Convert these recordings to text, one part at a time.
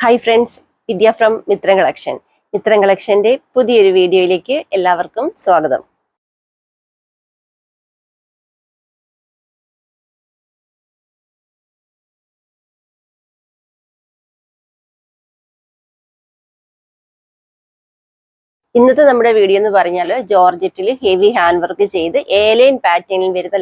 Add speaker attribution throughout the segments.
Speaker 1: Hi friends Vidya from Mithram collection Mithram കളക്ഷന്റെ പുതിയൊരു വീഡിയോയിലേക്ക് എല്ലാവർക്കും സ്വാഗതം. ഇന്നത്തെ നമ്മുടെ വീഡിയോ എന്ന് പറഞ്ഞാൽ ജോർജറ്റിൽ ഹെവി ഹാൻഡ് വർക്ക് ചെയ്ത് ഏലൈൻ പാറ്റേണിൽ വരുന്ന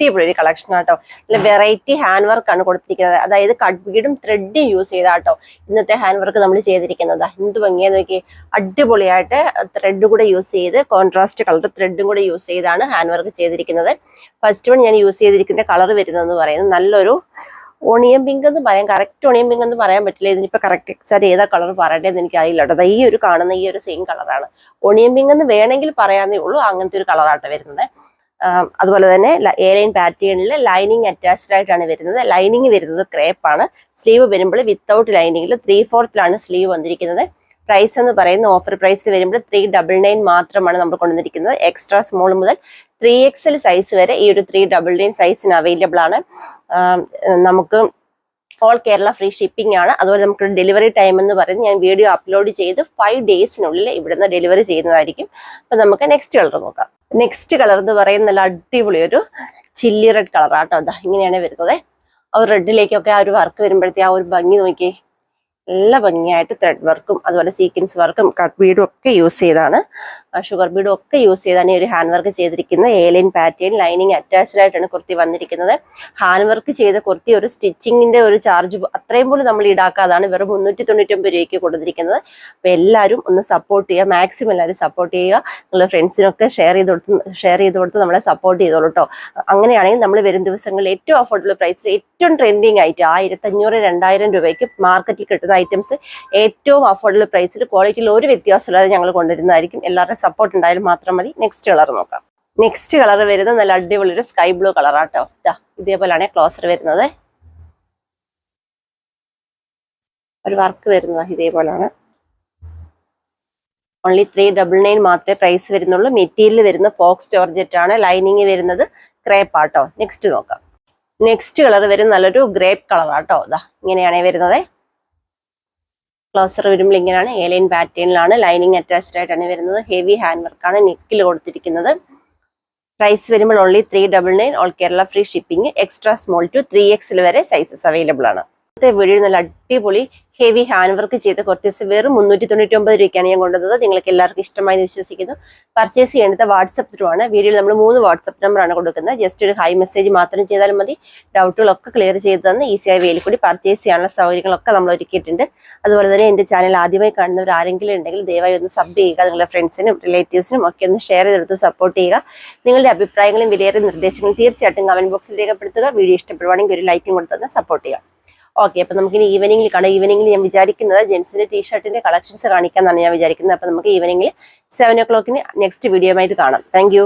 Speaker 1: അടിപൊളി ഒരു കളക്ഷൻ ആട്ടോ. നല്ല വെറൈറ്റി ഹാൻഡ് ആണ് കൊടുത്തിരിക്കുന്നത്. അതായത് കട്ട് ത്രെഡും യൂസ് ചെയ്താട്ടോ ഇന്നത്തെ ഹാൻഡ് വർക്ക് നമ്മൾ ചെയ്തിരിക്കുന്നത്. എന്ത് ഭംഗിയാന്ന് നോക്കി അടിപൊളിയായിട്ട് ത്രെഡ് കൂടെ യൂസ് ചെയ്ത് കോൺട്രാസ്റ്റ് കളർ ത്രെഡും കൂടെ യൂസ് ചെയ്താണ് ഹാൻഡ് വർക്ക് ചെയ്തിരിക്കുന്നത്. ഫസ്റ്റ് വൺ ഞാൻ യൂസ് ചെയ്തിരിക്കുന്ന കളർ വരുന്നതെന്ന് പറയുന്നത് നല്ലൊരു ഓണിയൻ പിങ്ക് എന്ന് പറയാം. കറക്റ്റ് ഓണിയൻ പിങ്ക് എന്ന് പറയാൻ പറ്റില്ല. ഇതിനിപ്പോ കറക്റ്റ് എക്സാക്ട് ഏതാ കളർ പറയണ്ടേന്ന് എനിക്ക് അറിയില്ല കേട്ടോ. ഈ ഒരു കാണുന്ന ഈ ഒരു സെയിം കളറാണ് ഓണിയൻ പിങ്ക് എന്ന് വേണമെങ്കിൽ പറയാന്നേ ഉള്ളൂ. അങ്ങനത്തെ ഒരു കളറാട്ടോ വരുന്നത്. അതുപോലെ തന്നെ എയർലൈൻ പാറ്റേണിൽ ലൈനിങ് അറ്റാച്ച്ഡ് ആയിട്ടാണ് വരുന്നത്. ലൈനിങ് വരുന്നത് ക്രേപ്പ് ആണ്. സ്ലീവ് വരുമ്പോൾ വിത്തൗട്ട് ലൈനിങ്ങിൽ ത്രീ ഫോർത്തിലാണ് സ്ലീവ് വന്നിരിക്കുന്നത്. പ്രൈസ് എന്ന് പറയുന്ന ഓഫർ പ്രൈസിൽ വരുമ്പോൾ ത്രീ ഡബിൾ നയൻ മാത്രമാണ് നമ്മൾ കൊണ്ടുവന്നിരിക്കുന്നത്. എക്സ്ട്രാ സ്മോൾ മുതൽ ത്രീ എക്സൽ സൈസ് വരെ ഈ ഒരു ത്രീ ഡബിൾ നയൻ സൈസിന് അവൈലബിൾ ആണ്. നമുക്ക് ഓൾ കേരള ഫ്രീ ഷിപ്പിംഗ് ആണ്. അതുപോലെ നമുക്ക് ഡെലിവറി ടൈം എന്ന് പറയുന്നത് ഞാൻ വീഡിയോ അപ്ലോഡ് ചെയ്ത് ഫൈവ് ഡേയ്സിനുള്ളിൽ ഇവിടുന്ന് ഡെലിവറി ചെയ്യുന്നതായിരിക്കും. അപ്പം നമുക്ക് നെക്സ്റ്റ് കളർ നോക്കാം. നെക്സ്റ്റ് കളർ എന്ന് പറയുന്ന നല്ല അടിപൊളി ഒരു ചില്ലി റെഡ് കളർ ആട്ടോ അതാ ഇങ്ങനെയാണ് വരുന്നത്. ആ റെഡിലേക്കൊക്കെ ആ ഒരു വർക്ക് വരുമ്പോഴത്തേ ആ ഒരു ഭംഗി നോക്കി എല്ലാ ഭംഗിയായിട്ട് ത്രെഡ് വർക്കും അതുപോലെ സീക്വൻസ് വർക്കും കട്ട് ബീഡും ഒക്കെ യൂസ് ചെയ്താണ്. ഷുഗർ ബീഡും ഒക്കെ യൂസ് ചെയ്താണ് ഈ ഒരു ഹാൻഡ് വർക്ക് ചെയ്തിരിക്കുന്നത് A line pattern lining attached ആയിട്ടാണ് കുർത്തി വന്നിരിക്കുന്നത്. ഹാൻഡ് വർക്ക് ചെയ്ത കുർത്തി ഒരു സ്റ്റിച്ചിങ്ങിന്റെ ഒരു ചാർജ് അത്രയും പോലും നമ്മൾ ഈടാക്കാതാണ്. വെറും മുന്നൂറ്റി തൊണ്ണൂറ്റൊമ്പത് രൂപയ്ക്ക് കൊടുത്തിരിക്കുന്നത് അപ്പോൾ എല്ലാവരും ഒന്ന് സപ്പോർട്ട് ചെയ്യുക. മാക്സിമം എല്ലാവരും സപ്പോർട്ട് ചെയ്യുക. നിങ്ങളുടെ ഫ്രണ്ട്സിനൊക്കെ ഷെയർ ചെയ്ത് കൊടുത്ത് ഷെയർ ചെയ്ത് കൊടുത്ത് നമ്മളെ സപ്പോർട്ട് ചെയ്തോളൂ കേട്ടോ അങ്ങനെയാണെങ്കിൽ നമ്മൾ വരും ദിവസങ്ങളിൽ ഏറ്റവും അഫോർഡബിൾ പ്രൈസിൽ ഏറ്റവും ട്രെൻഡിങ് ആയിട്ട് ആയിരത്തഞ്ഞൂറ് രണ്ടായിരം രൂപയ്ക്ക് മാർക്കറ്റിൽ കിട്ടുന്ന ഐറ്റംസ് ഏറ്റവും അഫോർഡബിൾ പ്രൈസിൽ ക്വാളിറ്റിയിൽ ഒരു വ്യത്യാസമില്ലാതെ ഞങ്ങൾ കൊണ്ടുവരുന്നതായിരിക്കും. എല്ലാവരുടെ സപ്പോർട്ട് ഉണ്ടായാലും മാത്രം മതി. നെക്സ്റ്റ് കളർ നോക്കാം. നെക്സ്റ്റ് കളർ വരുന്നത് നല്ല അടിപൊളി ഒരു സ്കൈ ബ്ലൂ കളറാട്ടോ ഇതാ ഇതേപോലെയാണ് ക്ലോസർ വരുന്നത്. ഒരു വർക്ക് വരുന്നത് ഇതേപോലാണ്. ഓൺലി ത്രീ ഡബിൾ നയൻ മാത്രമേ പ്രൈസ് വരുന്നുള്ളൂ. മെറ്റീരിയൽ വരുന്ന ഫോക്സ് ജോർജറ്റ് ആണ്. ലൈനിങ് വരുന്നത് ക്രേപ്പ് ആട്ടോ. നെക്സ്റ്റ് നോക്കാം. നെക്സ്റ്റ് കളർ വരുന്ന നല്ലൊരു ഗ്രേപ്പ് കളർ ആട്ടോ. ഇതാ ഇങ്ങനെയാണ് വരുന്നത്. ക്ലോസർ വരുമ്പോൾ ഇങ്ങനെയാണ് ഏലൈൻ പാറ്റേണിലാണ് ലൈനിങ് അറ്റാച്ച്ഡ് ആയിട്ടാണ് വരുന്നത്. ഹെവി ഹാൻഡ് വർക്കാണ് നെക്കിൽ കൊടുത്തിരിക്കുന്നത്. പ്രൈസ് വരുമ്പോൾ only three double nine all Kerala free shipping extra small to three എക്സിൽ വരെ സൈസസ് അവൈലബിൾ ആണ്. ഇന്നത്തെ വീഡിയോ നല്ല അടിപൊളി ഹെവി ഹാൻഡ് വർക്ക് ചെയ്ത കുറച്ച് വെറും മുന്നൂറ്റി തൊണ്ണൂറ്റി ഒമ്പത് രൂപയ്ക്കാണ് ഞാൻ കൊണ്ടുവന്നത്. നിങ്ങൾക്ക് എല്ലാവർക്കും ഇഷ്ടമായി വിശ്വസിക്കുന്നു. പർച്ചേസ് ചെയ്യേണ്ടത് വാട്സപ്പ് ത്രൂ ആണ്. വീഡിയോയിൽ നമ്മൾ മൂന്ന് വാട്സപ്പ് നമ്പറാണ് കൊടുക്കുന്നത്. ജസ്റ്റ് ഒരു ഹൈ മെസ്സേജ് മാത്രം ചെയ്താലും മതി. ഡൗട്ടുകളൊക്കെ ക്ലിയർ ചെയ്ത് തന്ന് ഈസിയായി വേലി കൂടി പർച്ചേസ് ചെയ്യാനുള്ള സൗകര്യങ്ങളൊക്കെ നമ്മൾ ഒരുക്കിയിട്ടുണ്ട്. അതുപോലെ തന്നെ എന്റെ ചാനൽ ആദ്യമായി കാണുന്നവർ ആരെങ്കിലും ഉണ്ടെങ്കിൽ ദയവായി ഒന്ന് സബ് ചെയ്യുക. നിങ്ങളുടെ ഫ്രണ്ട്സിനും റിലേറ്റീവ്സിനും ഒക്കെ ഒന്ന് ഷെയർ ചെയ്തെടുത്ത് സപ്പോർട്ട് ചെയ്യുക. നിങ്ങളുടെ അഭിപ്രായങ്ങളും വിലയേറിയ നിർദ്ദേശങ്ങളും തീർച്ചയായിട്ടും കമന്റ് ബോക്സിൽ രേഖപ്പെടുത്തുക. വീഡിയോ ഇഷ്ടപ്പെടുവാണെങ്കിൽ ഒരു ലൈക്കും കൊടുത്ത് സപ്പോർട്ട് ചെയ്യുക. ഓക്കെ അപ്പൊ നമുക്കിനി ഈവനിങ്ങിൽ കാണാം. ഈവനിങ്ങിൽ ഞാൻ വിചാരിക്കുന്നത് ജെൻസിന്റെ ടീഷർട്ടിന്റെ കളക്ഷൻസ് കാണിക്കാന്നാണ് ഞാൻ വിചാരിക്കുന്നത്. അപ്പൊ നമുക്ക് ഈവനിങ്ങിൽ സെവൻ ഒ ക്ലോക്കിന് നെക്സ്റ്റ് വീഡിയോ ആയിട്ട് കാണാം. താങ്ക്